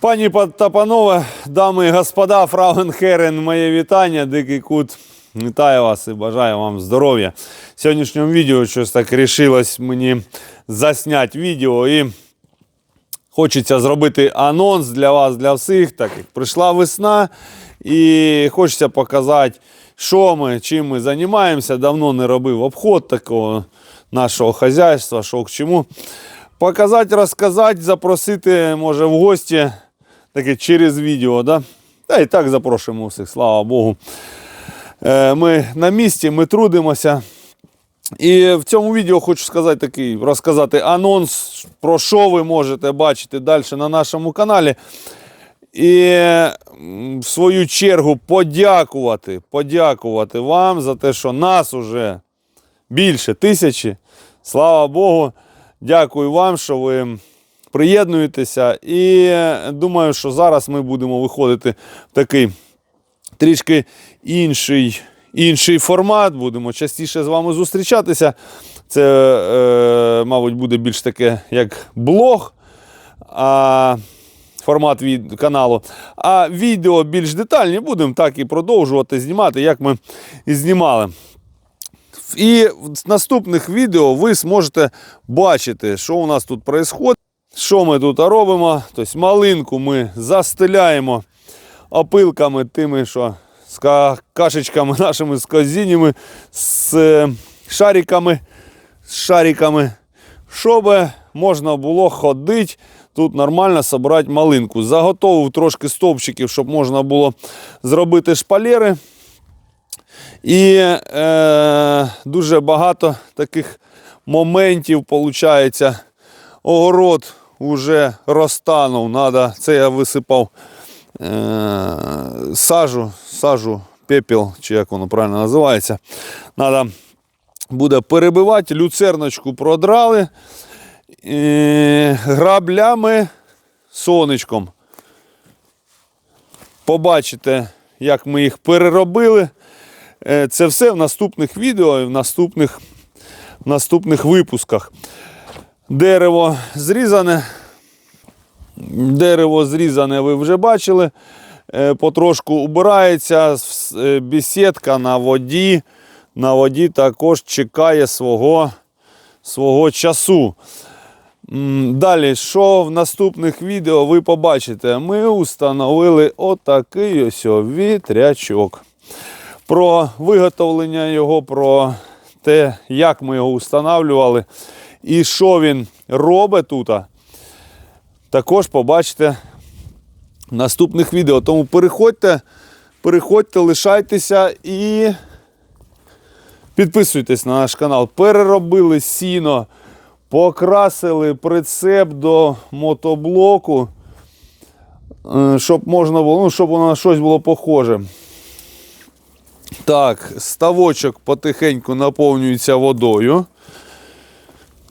Пані па- та дами і господа, Фрауенхерен, моє вітання, дикий кут. Вітаю вас і бажаю вам здоров'я. В сьогоднішньому відео щось так рішилось мені засняти відео і хочеться зробити анонс для вас, для всіх, так як прийшла весна, і хочеться показати, що ми, чим ми займаємося. Давно не робив обход такого нашого хазяйства, що к чому. Показати, розказати, запросити, може, в гості таке через відео. Да? Та і так запрошуємо всіх, слава Богу. Е, Ми на місці, ми трудимося. І в цьому відео хочу сказати такий, розказати анонс, про що ви можете бачити далі на нашому каналі. І в свою чергу подякувати, подякувати вам за те, що нас уже більше тисячі. Слава Богу. Дякую вам, що ви приєднуєтеся. І думаю, що зараз ми будемо виходити в такий трішки інший, інший формат. Будемо частіше з вами зустрічатися. Це, е, мабуть, буде більш таке, як блог. А, формат від каналу. А відео більш детальні будемо так і продовжувати знімати, як ми і знімали. І в наступних відео ви зможете бачити, що у нас тут відбувається, що ми тут робимо. Тобто малинку ми застеляємо опилками тими, що з ка- кашечками нашими з козінями, з е, шариками, з шариками, щоб можна було ходити. Тут нормально собрати малинку. Заготовив трошки стовпчиків, щоб можна було зробити шпалери. І е, дуже багато таких моментів виходить. Огород вже розтанув. Надо, це я висипав е, сажу, сажу, пепел, чи як воно правильно називається. Надо буде перебивати, люцерночку продрали е, граблями сонечком. Побачите, як ми їх переробили. Е, Це все в наступних відео і в наступних, в наступних випусках. Дерево зрізане. Дерево зрізане, ви вже бачили. Е, Потрошку убирається. Е, Бесідка на воді. На воді також чекає свого, свого часу. Далі, що в наступних відео ви побачите? Ми встановили отакий ось вітрячок про виготовлення його, про те, як ми його встановлювали і що він робить тут. Також побачите в наступних відео. Тому переходьте, переходьте, лишайтеся і підписуйтесь на наш канал. Переробили сіно, покрасили прицеп до мотоблоку, е, щоб можна було, ну, щоб воно на щось було похоже. Так, ставочок потихеньку наповнюється водою.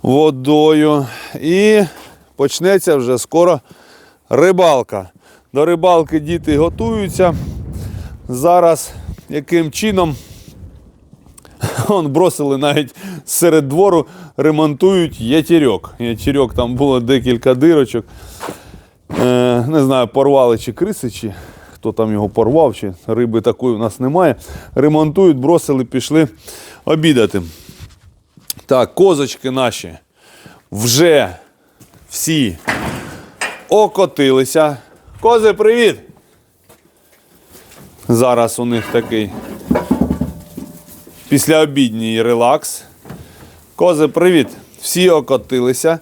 Водою. І почнеться вже скоро рибалка. До рибалки діти готуються. Зараз яким чином Он бросили навіть серед двору, ремонтують ятірьок. Ятірьок там було декілька дирочок. Е, не знаю, порвали чи криси, чи хто там його порвав, чи риби такої у нас немає. Ремонтують, бросили, пішли обідати. Так, козочки наші вже всі окотилися. Кози, привіт! Зараз у них такий післяобідній релакс. Кози, привіт! Всі окотилися.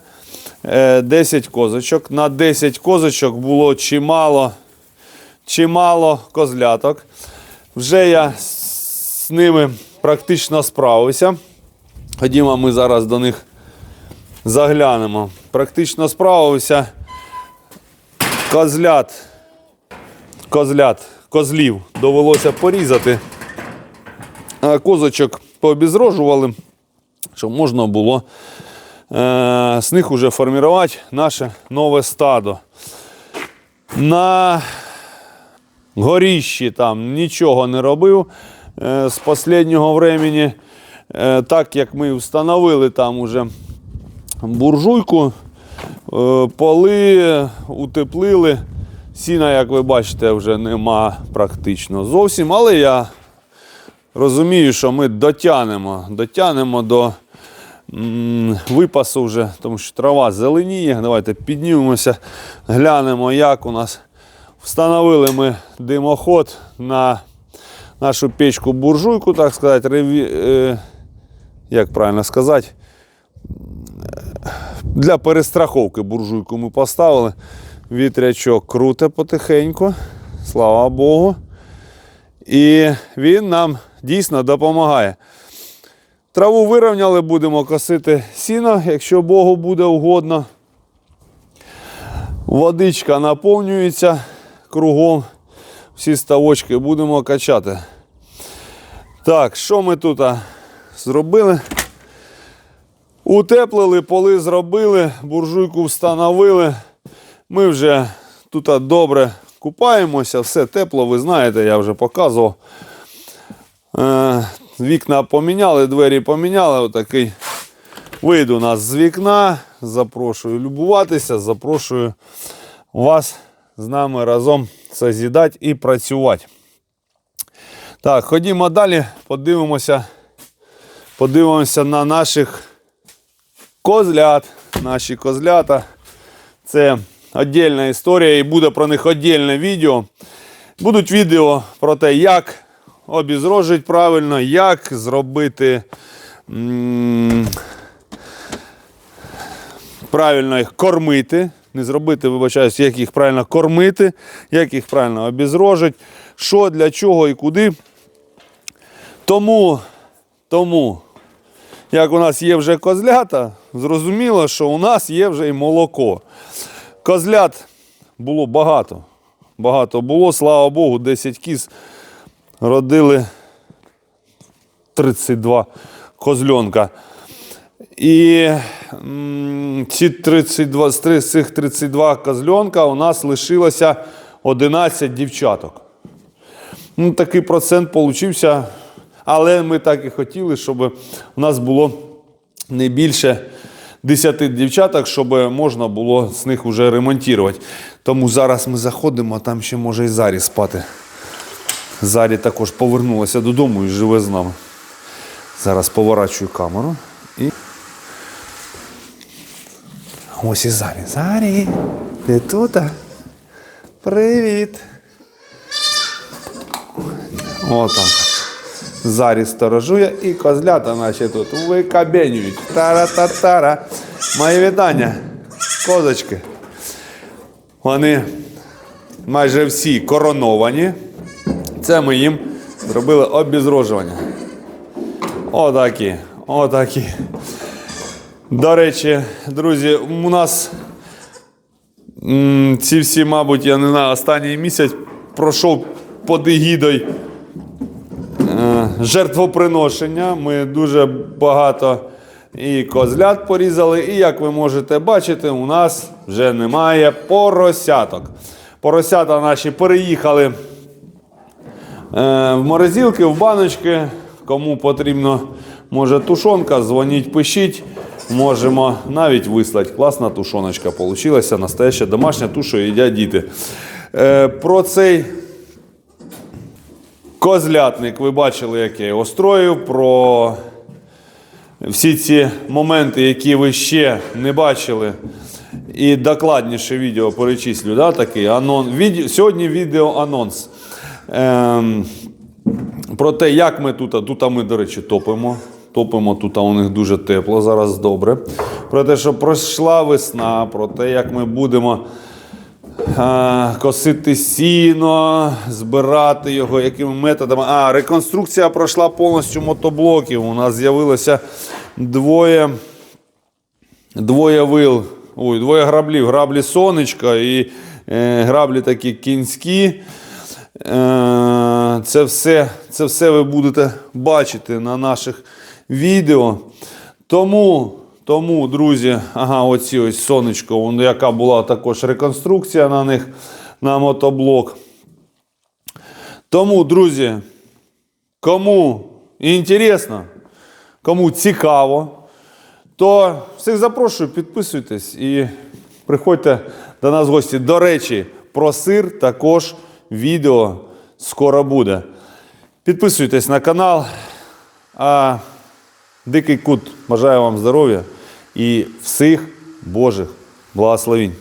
Е, 10 козочок. На 10 козочок було чимало, чимало козляток. Вже я з ними практично справився. Ходімо, ми зараз до них заглянемо. Практично справився. Козлят, козлят, козлів довелося порізати. А козочок пообізрожували, щоб можна було е, з них вже формувати наше нове стадо. На горіщі там нічого не робив е, з останнього времени. Е, так як ми встановили там уже буржуйку, е, поли утеплили Сіна, як ви бачите, вже нема практично зовсім, але я розумію, що ми дотягнемо, дотягнемо до випасу вже, тому що трава зеленіє. Давайте піднімемося, глянемо, як у нас встановили ми димоход на нашу печку буржуйку, так сказати, реві, е, як правильно сказати, для перестраховки буржуйку ми поставили. Вітрячок круте потихеньку, слава Богу. І він нам дійсно допомагає. Траву вирівняли, будемо косити сіно, якщо Богу буде угодно. Водичка наповнюється кругом. Всі ставочки будемо качати. Так, що ми тут зробили? Утеплили, поли зробили, буржуйку встановили. Ми вже тут добре купаємося, все тепло, ви знаєте, я вже показував. Е, вікна поміняли, двері поміняли. Отакий вид у нас з вікна. Запрошую любуватися, запрошую вас з нами разом созідати і працювати. Так, ходімо далі, подивимося, подивимося на наших козлят. Наші козлята. Це віддільна історія і буде про них віддільне відео. Будуть відео про те, як обізрожити правильно, як зробити м, правильно їх кормити. Не зробити, вибачаюсь, як їх правильно кормити, як їх правильно обізрожити, що, для чого і куди. Тому, тому, як у нас є вже козлята, зрозуміло, що у нас є вже і молоко. Козлят було багато. Багато було, слава Богу, 10 кіз родили 32 козльонка. І ці 32, з цих 32 козльонка у нас лишилося 11 дівчаток. Ну, такий процент получився. Але ми так і хотіли, щоб у нас було не більше 10 дівчаток, щоб можна було з них вже ремонтувати. Тому зараз ми заходимо, а там ще може і Зарі спати. Зарі також повернулася додому і живе з нами. Зараз поворачую камеру і. Ось і Зарі. Зарі, ти тут? Привіт. Отак. Зарі сторожує і козлята наші тут викабенюють. Тара-та-тара. Мої вітання. Козочки. Вони майже всі короновані. Це ми їм зробили обізрожування. Отакі. Отакі. До речі, друзі, у нас ці всі, мабуть, я не знаю, останній місяць пройшов під егідою жертвоприношення. Ми дуже багато і козлят порізали, і як ви можете бачити, у нас вже немає поросяток. Поросята наші переїхали е, в морозилки, в баночки. Кому потрібно, може тушонка, дзвоніть, пишіть. Можемо навіть вислати. Класна тушоночка вийшла, настояща домашня туша їдять діти. Е, про цей козлятник ви бачили, як я його строїв. Про всі ці моменти, які ви ще не бачили. І докладніше відео перечислю. Да, такий анон... відео... Сьогодні відео анонс. Ем... Про те, як ми тут, тут ми, до речі, топимо. Топимо тут, а у них дуже тепло, зараз добре. Про те, що пройшла весна, про те, як ми будемо косити сіно, збирати його, якими методами. А, реконструкція пройшла повністю мотоблоків. У нас з'явилося двоє, двоє вил, ой, двоє граблів. Граблі сонечка і е, граблі такі кінські. Е, Це все, це все ви будете бачити на наших відео. Тому, тому друзі, ага, оці ось сонечко, яка була також реконструкція на них на мотоблок. Тому, друзі, кому інтересно, кому цікаво, то всіх запрошую, підписуйтесь і приходьте до нас в гості. До речі, про сир також відео скоро буде. Підписуйтесь на канал. А Дикий Кут бажаю вам здоров'я і всіх Божих благословінь.